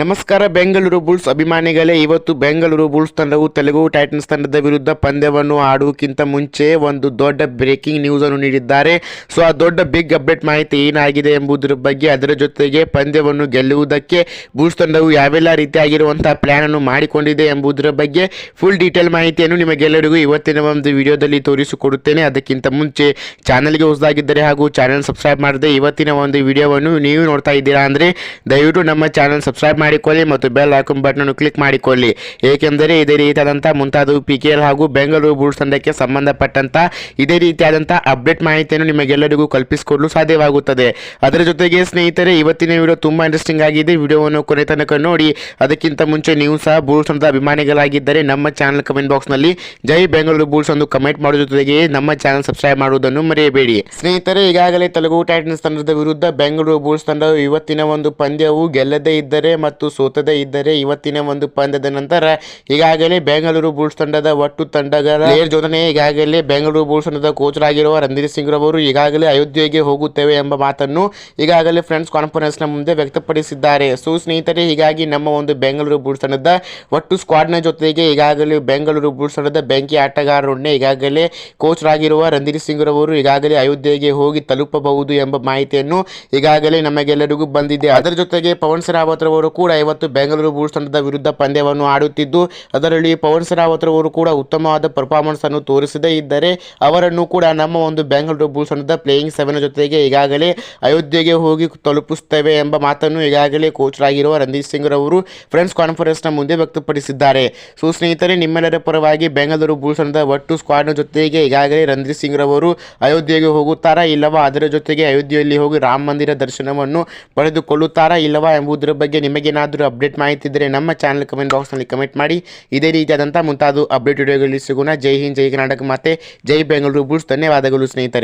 ನಮಸ್ಕಾರ, ಬೆಂಗಳೂರು ಬುಲ್ಸ್ ಅಭಿಮಾನಿಗಳೇ. ಇವತ್ತು ಬೆಂಗಳೂರು ಬುಲ್ಸ್ ತಂಡವು ತೆಲುಗು ಟೈಟನ್ಸ್ ತಂಡದ ವಿರುದ್ಧ ಪಂದ್ಯವನ್ನು ಆಡುವುದಕ್ಕಿಂತ ಮುಂಚೆ ಒಂದು ದೊಡ್ಡ ಬ್ರೇಕಿಂಗ್ ನ್ಯೂಸ್ ಅನ್ನು ನೀಡಿದ್ದಾರೆ. ಸೊ, ಆ ದೊಡ್ಡ ಬಿಗ್ ಅಪ್ಡೇಟ್ ಮಾಹಿತಿ ಏನಾಗಿದೆ ಎಂಬುದರ ಬಗ್ಗೆ ಅದರ ಜೊತೆಗೆ ಪಂದ್ಯವನ್ನು ಗೆಲ್ಲುವುದಕ್ಕೆ ಬುಲ್ಸ್ ತಂಡವು ಯಾವೆಲ್ಲ ರೀತಿಯಾಗಿರುವಂತಹ ಪ್ಲಾನ್ ಅನ್ನು ಮಾಡಿಕೊಂಡಿದೆ ಎಂಬುದರ ಬಗ್ಗೆ ಫುಲ್ ಡೀಟೇಲ್ ಮಾಹಿತಿಯನ್ನು ನಿಮಗೆಲ್ಲರಿಗೂ ಇವತ್ತಿನ ಒಂದು ವಿಡಿಯೋದಲ್ಲಿ ತೋರಿಸಿಕೊಡುತ್ತೇನೆ. ಅದಕ್ಕಿಂತ ಮುಂಚೆ ಚಾನಲ್ಗೆ ಹೊಸದಾಗಿದ್ದರೆ ಹಾಗೂ ಚಾನಲ್ ಸಬ್ಸ್ಕ್ರೈಬ್ ಮಾಡದೆ ಇವತ್ತಿನ ಒಂದು ವಿಡಿಯೋವನ್ನು ನೀವು ನೋಡ್ತಾ ಇದ್ದೀರಾ ಅಂದರೆ ದಯವಿಟ್ಟು ನಮ್ಮ ಚಾನಲ್ ಸಬ್ಸ್ಕ್ರೈಬ್ ಮಾಡಿಕೊಳ್ಳಿ ಮತ್ತು ಬೆಲ್ ಐಕಾನ್ ಬಟನ್ ಅನ್ನು ಕ್ಲಿಕ್ ಮಾಡಿಕೊಳ್ಳಿ. ಏಕೆಂದರೆ ಇದೇ ರೀತಿಯಾದಂತಹ ಮುಂತಾದವು ಪಿ ಕೆ ಎಲ್ ಹಾಗೂ ಬೆಂಗಳೂರು ಬುಲ್ಸ್ ತಂಡಕ್ಕೆ ಸಂಬಂಧಪಟ್ಟಂತ ಇದೇ ರೀತಿಯಾದಂತಹ ಅಪ್ಡೇಟ್ ಮಾಹಿತಿಯನ್ನು ನಿಮಗೆಲ್ಲರಿಗೂ ಕಲ್ಪಿಸಿಕೊಡಲು ಸಾಧ್ಯವಾಗುತ್ತದೆ. ಅದರ ಜೊತೆಗೆ ಸ್ನೇಹಿತರೆ, ಇವತ್ತಿನ ವಿಡಿಯೋ ತುಂಬಾ ಇಂಟ್ರೆಸ್ಟಿಂಗ್ ಆಗಿದೆ. ವಿಡಿಯೋವನ್ನು ಕೊನೆ ತನಕ ನೋಡಿ, ಅದಕ್ಕಿಂತ ಮುಂಚೆ ನೀವು ಸಹ ಬುಲ್ಸ್ ತಂಡದ ಅಭಿಮಾನಿಗಳಾಗಿದ್ದರೆ ನಮ್ಮ ಚಾನಲ್ ಕಮೆಂಟ್ ಬಾಕ್ಸ್ನಲ್ಲಿ ಜೈ ಬೆಂಗಳೂರು ಬುಲ್ಸ್ ಎಂದು ಕಮೆಂಟ್ ಮಾಡೋದ್ರ ಜೊತೆಗೆ ನಮ್ಮ ಚಾನಲ್ ಸಬ್ಸ್ಕ್ರೈಬ್ ಮಾಡುವುದನ್ನು ಮರೆಯಬೇಡಿ. ಸ್ನೇಹಿತರೆ, ಈಗಾಗಲೇ ತೆಲುಗು ಟೈಟನ್ಸ್ ತಂಡದ ವಿರುದ್ಧ ಬೆಂಗಳೂರು ಬುಲ್ಸ್ ತಂಡವು ಇವತ್ತಿನ ಒಂದು ಪಂದ್ಯವು ಗೆಲ್ಲದೇ ಇದ್ದರೆ ಮತ್ತು ಸೋತದೇ ಇದ್ದರೆ ಇವತ್ತಿನ ಒಂದು ಪಂದ್ಯದ ನಂತರ ಈಗಾಗಲೇ ಬೆಂಗಳೂರು ಬುಲ್ಸ್ ತಂಡದ ಒಟ್ಟು ತಂಡಗಳ ಪ್ಲೇಯರ್ ಜೊತೆ ಈಗಾಗಲೇ ಬೆಂಗಳೂರು ಬುಲ್ಸ್ ತಂಡದ ಕೋಚರಾಗಿರುವ ರಣಧೀರ್ ಸಿಂಗ್ ರವರು ಈಗಾಗಲೇ ಅಯೋಧ್ಯೆಗೆ ಹೋಗುತ್ತೇವೆ ಎಂಬ ಮಾತನ್ನು ಈಗಾಗಲೇ ಫ್ರೆಂಡ್ಸ್ ಕಾನ್ಫರೆನ್ಸ್ನ ಮುಂದೆ ವ್ಯಕ್ತಪಡಿಸಿದ್ದಾರೆ. ಸೊ, ಸ್ನೇಹಿತರೆ, ಹೀಗಾಗಿ ನಮ್ಮ ಒಂದು ಬೆಂಗಳೂರು ಬುಲ್ಸ್ ತಂಡದ ಒಟ್ಟು ಸ್ಕ್ವಾಡ್ನ ಜೊತೆಗೆ ಈಗಾಗಲೇ ಬೆಂಗಳೂರು ಬುಲ್ಸ್ ತಂಡದ ಬೆಂಕಿ ಆಟಗಾರರನ್ನೇ ಈಗಾಗಲೇ ಕೋಚರಾಗಿರುವ ರಣಧೀರ್ ಸಿಂಗ್ ರವರು ಈಗಾಗಲೇ ಅಯೋಧ್ಯೆಗೆ ಹೋಗಿ ತಲುಪಬಹುದು ಎಂಬ ಮಾಹಿತಿಯನ್ನು ಈಗಾಗಲೇ ನಮಗೆಲ್ಲರಿಗೂ ಬಂದಿದೆ. ಅದರ ಜೊತೆಗೆ ಪವನ್ ಸರಾವತ್ ರವರು ಕೂಡ ಇವತ್ತು ಬೆಂಗಳೂರು ಬುಲ್ಸ್ ತಂಡದ ವಿರುದ್ಧ ಪಂದ್ಯವನ್ನು ಆಡುತ್ತಿದ್ದು, ಅದರಲ್ಲಿ ಪವನ್ ಸರಾವತ್ ರವರು ಕೂಡ ಉತ್ತಮವಾದ ಪರ್ಫಾರ್ಮೆನ್ಸ್ ಅನ್ನು ತೋರಿಸದೇ ಇದ್ದರೆ, ಅವರನ್ನು ಕೂಡ ನಮ್ಮ ಒಂದು ಬೆಂಗಳೂರು ಬುಲ್ಸ್ ತಂಡದ ಪ್ಲೇಯಿಂಗ್ ಸೆವೆನ್ ಜೊತೆಗೆ ಈಗಾಗಲೇ ಅಯೋಧ್ಯೆಗೆ ಹೋಗಿ ತಲುಪಿಸುತ್ತೇವೆ ಎಂಬ ಮಾತನ್ನು ಈಗಾಗಲೇ ಕೋಚರಾಗಿರುವ ರಂದೀಪ್ ಸಿಂಗ್ ರವರು ಫ್ರೆಂಡ್ಸ್ ಕಾನ್ಫರೆನ್ಸ್ನ ಮುಂದೆ ವ್ಯಕ್ತಪಡಿಸಿದ್ದಾರೆ. ಸೊ ಸ್ನೇಹಿತರೆ, ನಿಮ್ಮೆಲ್ಲರ ಪರವಾಗಿ ಬೆಂಗಳೂರು ಬುಲ್ಸ್ ತಂಡದ ಒಟ್ಟು ಸ್ಕ್ವಾಡ್ನ ಜೊತೆಗೆ ಈಗಾಗಲೇ ರಂದೀಪ್ ಸಿಂಗ್ ರವರು ಅಯೋಧ್ಯೆಗೆ ಹೋಗುತ್ತಾರಾ ಇಲ್ಲವಾ, ಅದರ ಜೊತೆಗೆ ಅಯೋಧ್ಯೆಯಲ್ಲಿ ಹೋಗಿ ರಾಮ ಮಂದಿರ ದರ್ಶನವನ್ನು ಪಡೆದುಕೊಳ್ಳುತ್ತಾರಾ ಇಲ್ಲವಾ ಎಂಬುದರ ಬಗ್ಗೆ ನಿಮಗೇನಾದರೂ ಅಪ್ಡೇಟ್ ಮಾಹಿತಿ ಇದ್ದರೆ ನಮ್ಮ ಚಾನಲ್ ಕಮೆಂಟ್ ಬಾಕ್ಸ್ನಲ್ಲಿ ಕಮೆಂಟ್ ಮಾಡಿ. ಇದೇ ರೀತಿಯಾದಂಥ ಮುಂತಾದ ಅಪ್ಡೇಟ್ ವಿಡಿಯೋಗಳಲ್ಲಿ ಸಿಗೋಣ. ಜೈ ಹಿಂದ್, ಜೈ ಕರ್ನಾಟಕ. ಮತ್ತೆ ಜೈ ಬೆಂಗಳೂರು ಬುಲ್ಸ್ ಧನ್ಯವಾದಗಳು ಸ್ನೇಹಿತರೆ.